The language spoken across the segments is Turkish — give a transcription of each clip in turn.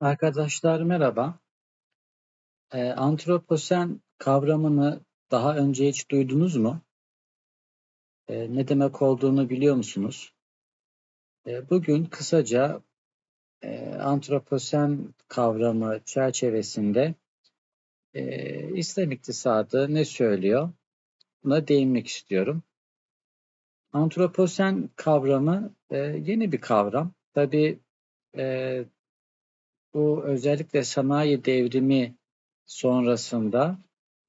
Arkadaşlar merhaba. Ee, antroposen kavramını daha önce hiç duydunuz mu? Ee, ne demek olduğunu biliyor musunuz? Ee, bugün kısaca e, antroposen kavramı çerçevesinde e, İslam iktisadı ne söylüyor? Buna değinmek istiyorum. Antroposen kavramı e, yeni bir kavram. Tabii e, bu özellikle sanayi devrimi sonrasında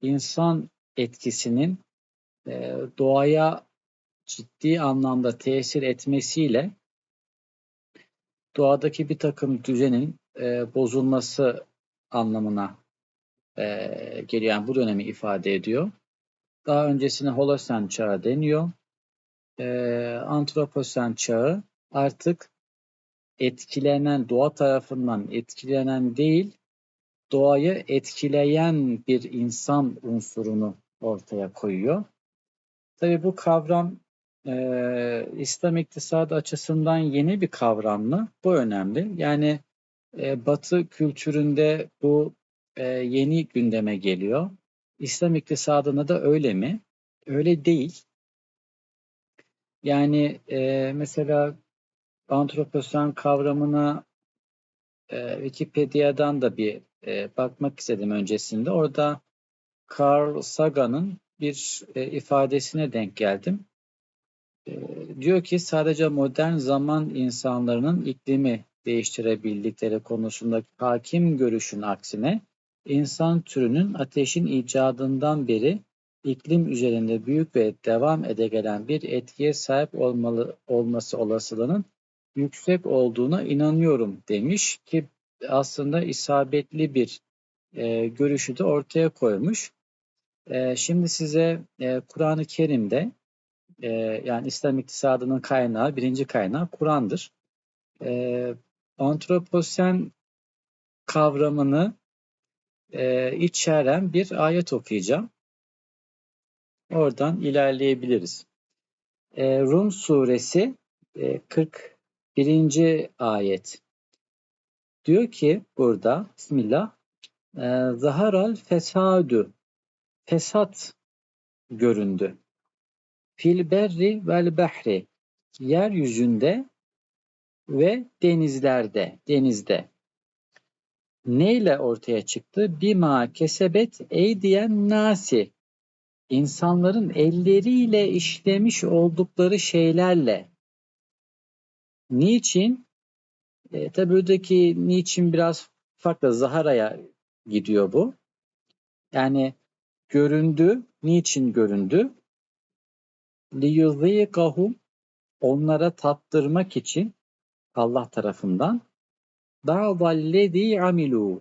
insan etkisinin e, doğaya ciddi anlamda tesir etmesiyle doğadaki bir takım düzenin e, bozulması anlamına e, geliyor. Yani bu dönemi ifade ediyor. Daha öncesine Holosen çağı deniyor. Antroposen çağı artık etkilenen, doğa tarafından etkilenen değil, doğayı etkileyen bir insan unsurunu ortaya koyuyor. Tabi bu kavram e, İslam iktisadı açısından yeni bir kavram mı? Bu önemli. Yani e, Batı kültüründe bu e, yeni gündeme geliyor. İslam iktisadında da öyle mi? Öyle değil. Yani e, mesela antroposen kavramına e, Wikipedia'dan da bir e, bakmak istedim öncesinde. Orada Carl Sagan'ın bir e, ifadesine denk geldim. E, diyor ki sadece modern zaman insanlarının iklimi değiştirebildikleri konusundaki hakim görüşün aksine insan türünün ateşin icadından beri iklim üzerinde büyük ve devam ede gelen bir etkiye sahip olmalı, olması olasılığının yüksek olduğuna inanıyorum demiş ki aslında isabetli bir e, görüşü de ortaya koymuş. E, şimdi size e, Kur'an-ı Kerim'de e, yani İslam iktisadının kaynağı, birinci kaynağı Kur'an'dır. E, antroposen kavramını e, içeren bir ayet okuyacağım. Oradan ilerleyebiliriz. E, Rum suresi e, 41. ayet. Diyor ki burada Bismillah Zaharal fesadu fesat göründü. Fil berri vel behri yeryüzünde ve denizlerde, denizde. Neyle ortaya çıktı? Bima kesebet eydiyen nasi. İnsanların elleriyle işlemiş oldukları şeylerle. Niçin? E, tabi buradaki niçin biraz farklı. Zahara'ya gidiyor bu. Yani göründü. Niçin göründü? liyuzîkahum onlara tattırmak için Allah tarafından ba'dallezî amilû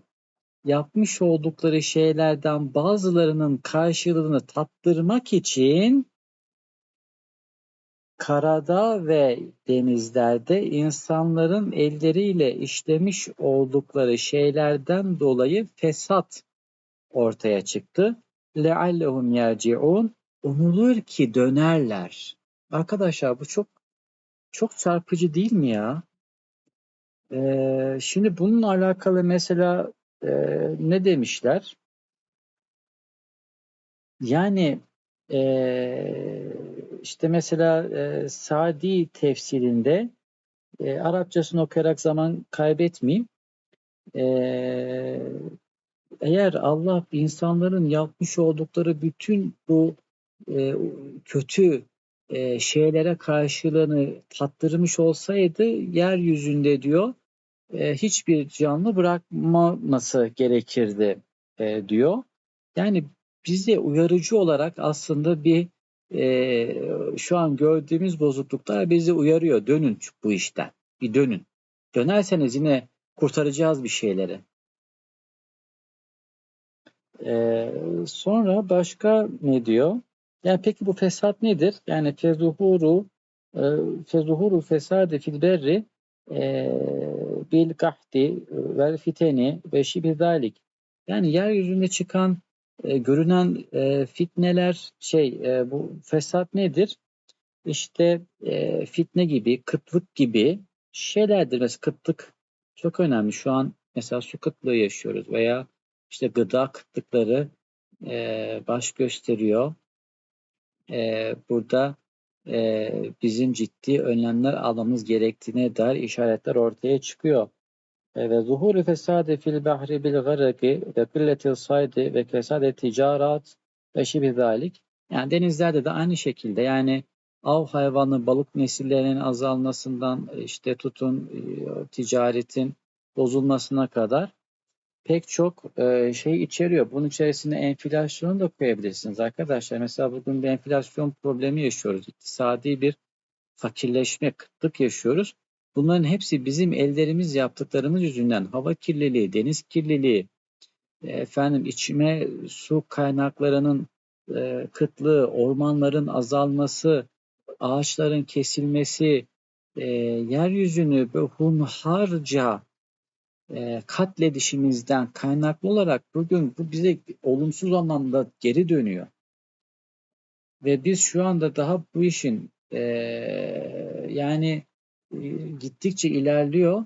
yapmış oldukları şeylerden bazılarının karşılığını tattırmak için karada ve denizlerde insanların elleriyle işlemiş oldukları şeylerden dolayı fesat ortaya çıktı. لَعَلَّهُمْ يَرْجِعُونَ Umulur ki dönerler. Arkadaşlar bu çok çok çarpıcı değil mi ya? Ee, şimdi bununla alakalı mesela e, ne demişler? Yani e, işte mesela e, Sadi tefsirinde e, Arapçasını okuyarak zaman kaybetmeyeyim. E, eğer Allah insanların yapmış oldukları bütün bu e, kötü e, şeylere karşılığını tattırmış olsaydı yeryüzünde diyor e, hiçbir canlı bırakmaması gerekirdi e, diyor. Yani bize uyarıcı olarak aslında bir e, şu an gördüğümüz bozukluklar bizi uyarıyor. Dönün bu işten. Bir dönün. Dönerseniz yine kurtaracağız bir şeyleri. Ee, sonra başka ne diyor? Yani peki bu fesat nedir? Yani fezuhuru e, fezuhuru fesadi fil e, bil gahdi vel fiteni ve şibi zalik. Yani yeryüzünde çıkan e, görünen e, fitneler şey e, bu fesat nedir? İşte e, fitne gibi, kıtlık gibi şeylerdir. Mesela kıtlık çok önemli. Şu an Mesela su kıtlığı yaşıyoruz veya işte gıda kıtlıkları e, baş gösteriyor. E, burada e, bizim ciddi önlemler almamız gerektiğine dair işaretler ortaya çıkıyor. E, ve zuhur fesade fil bahri bil garaki ve kılletil saydi ve kesade ticarat ve şibi zalik. Yani denizlerde de aynı şekilde yani av hayvanı balık nesillerinin azalmasından işte tutun e, ticaretin bozulmasına kadar pek çok e, şey içeriyor. Bunun içerisine enflasyonu da koyabilirsiniz arkadaşlar. Mesela bugün bir enflasyon problemi yaşıyoruz. İktisadi bir fakirleşme, kıtlık yaşıyoruz. Bunların hepsi bizim ellerimiz yaptıklarımız yüzünden hava kirliliği, deniz kirliliği, efendim içme su kaynaklarının e, kıtlığı, ormanların azalması, ağaçların kesilmesi, e, yeryüzünü hunharca e, katledişimizden kaynaklı olarak bugün bu bize olumsuz anlamda geri dönüyor. Ve biz şu anda daha bu işin e, yani e, gittikçe ilerliyor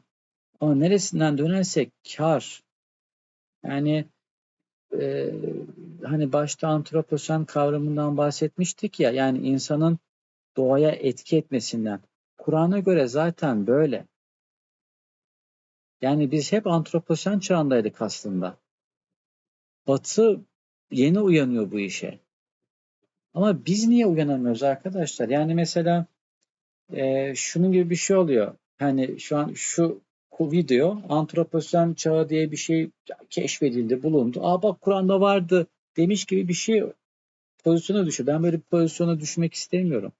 ama neresinden dönersek kar. Yani e, hani başta antroposen kavramından bahsetmiştik ya yani insanın doğaya etki etmesinden. Kur'an'a göre zaten böyle. Yani biz hep antroposen çağındaydık aslında. Batı yeni uyanıyor bu işe. Ama biz niye uyanamıyoruz arkadaşlar? Yani mesela e, şunun gibi bir şey oluyor. Hani şu an şu video antroposen çağı diye bir şey keşfedildi, bulundu. Aa bak Kur'an'da vardı demiş gibi bir şey pozisyona düşüyor. Ben böyle bir pozisyona düşmek istemiyorum.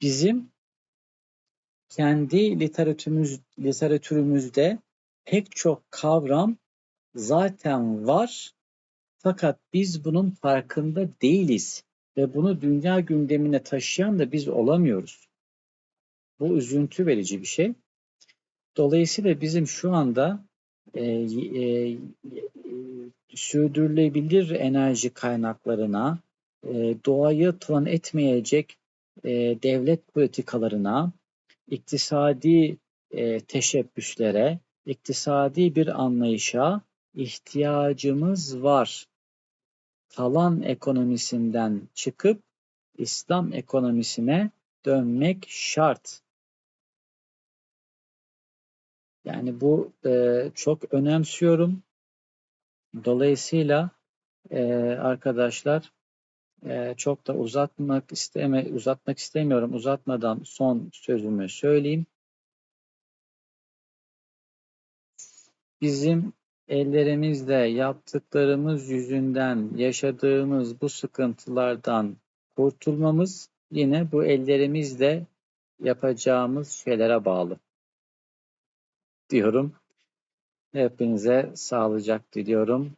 Bizim kendi literatürümüz, literatürümüzde pek çok kavram zaten var fakat biz bunun farkında değiliz ve bunu dünya gündemine taşıyan da biz olamıyoruz. Bu üzüntü verici bir şey. Dolayısıyla bizim şu anda e, e, sürdürülebilir enerji kaynaklarına, e, doğayı talan etmeyecek e, devlet politikalarına, iktisadi e, teşebbüslere, iktisadi bir anlayışa ihtiyacımız var. Talan ekonomisinden çıkıp İslam ekonomisine dönmek şart. Yani bu e, çok önemsiyorum. Dolayısıyla e, arkadaşlar e, çok da uzatmak isteme uzatmak istemiyorum. Uzatmadan son sözümü söyleyeyim. Bizim ellerimizle yaptıklarımız yüzünden yaşadığımız bu sıkıntılardan kurtulmamız yine bu ellerimizle yapacağımız şeylere bağlı diyorum. Hepinize sağlıcak diliyorum.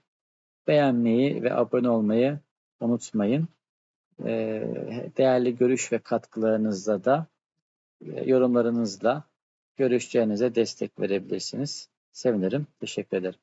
Beğenmeyi ve abone olmayı unutmayın. Ee, değerli görüş ve katkılarınızla da e, yorumlarınızla görüşlerinize destek verebilirsiniz. Sevinirim. Teşekkür ederim.